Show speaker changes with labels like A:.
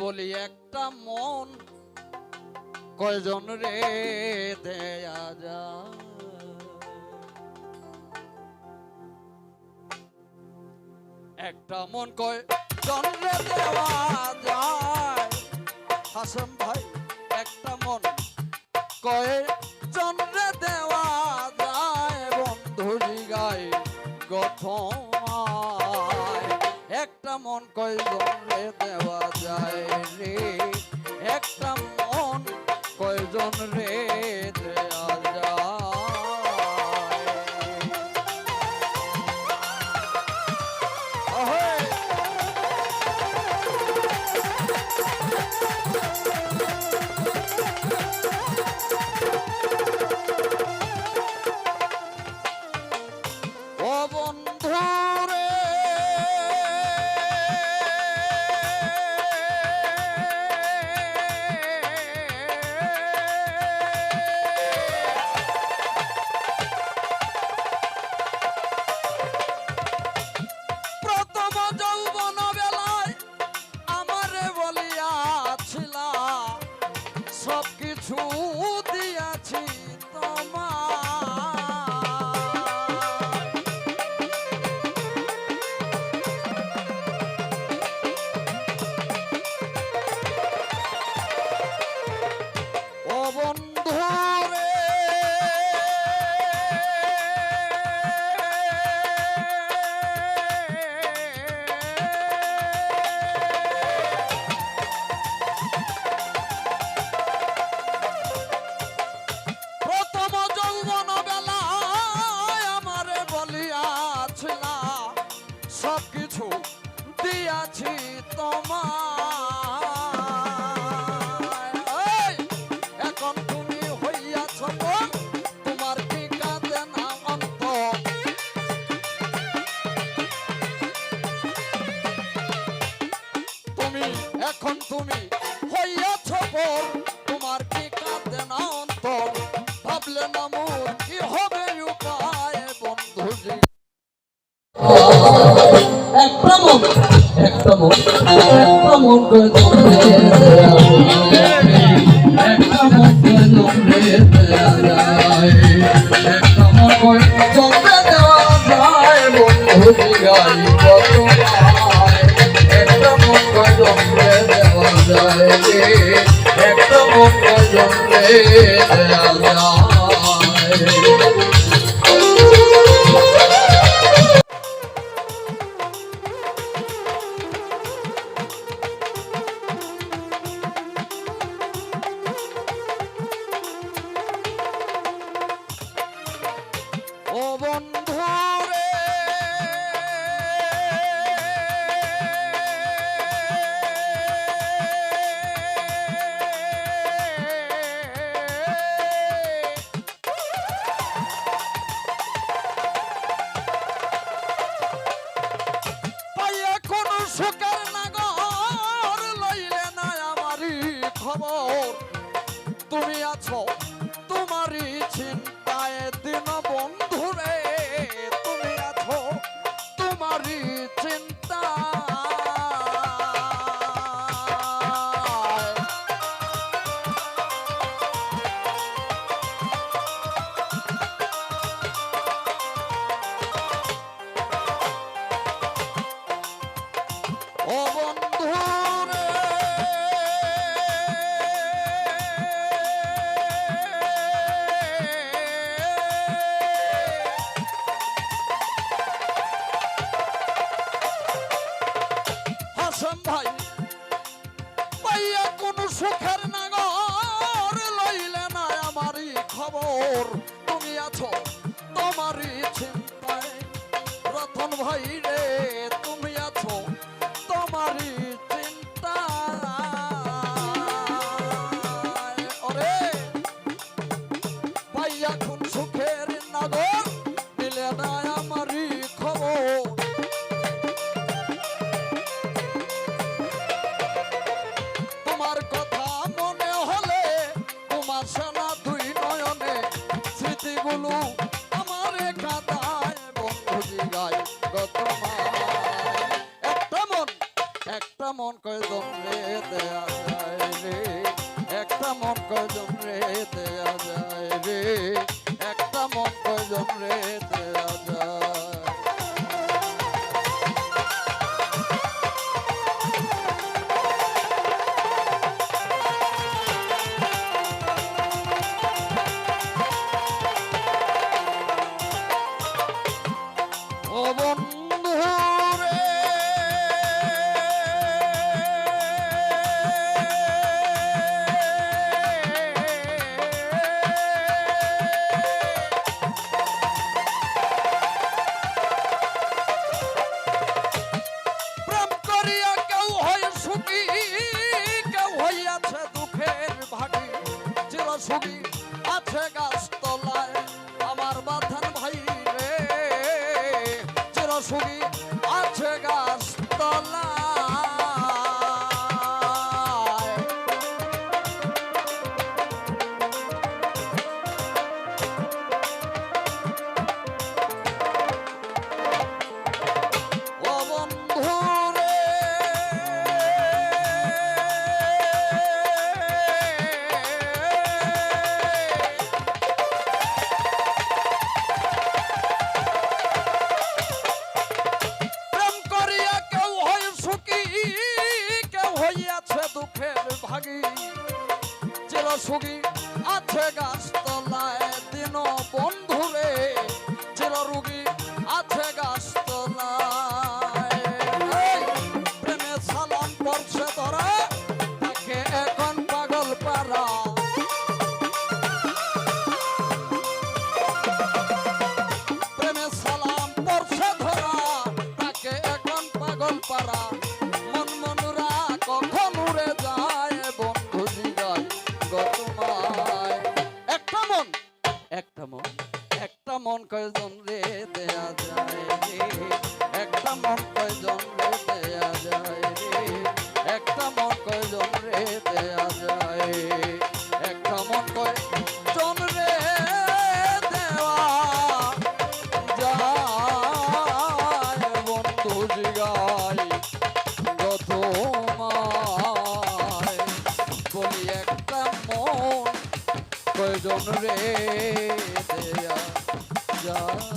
A: বলি একটা মন কয়জন রে দেয়া যা একটা মন কয় জন রে দেওয়া যায়? হাসান ভাই, একটা মন কয় মন কই জন রে দেওয়া যায় রে একটা মন কয়জন রে দেওয়া দিয়াছি তোমার। এখন তুমি হইয়াছ তোমার কি অন্তর। তুমি এখন তুমি হইয়াছ পর
B: মন করে তোমরে দেওয়া
A: তুমি আছো তোমারই চিন্তায় দিন ভাই পাইয়া কোন সুখের নাগর লইলে না আমারই খবর। তুমি আছো তোমারই চিন্তায়। রতন ভাই রে দুই স্মৃতিগুলো আমার একটা মন একটা মন দেয়া যায় রে? একটা মন কয় দেয়া যায় রে? একটা মন কয় জমরে দেয়া যায় চির সুখী আছে গাছ দুঃখের ভাগী চির সুখী আছে গাছ তলায় মন কয়জন রে দেয়া যায় একটা মন কয়জন রে দেয়া যায় একটা মন কয়জন রে দেয়া যায়? একটা মন কয়জন রে দেওয়া যায়? বন্ধু জিগাই গত বলি একটা মন কয়জন রে দেয়া যায়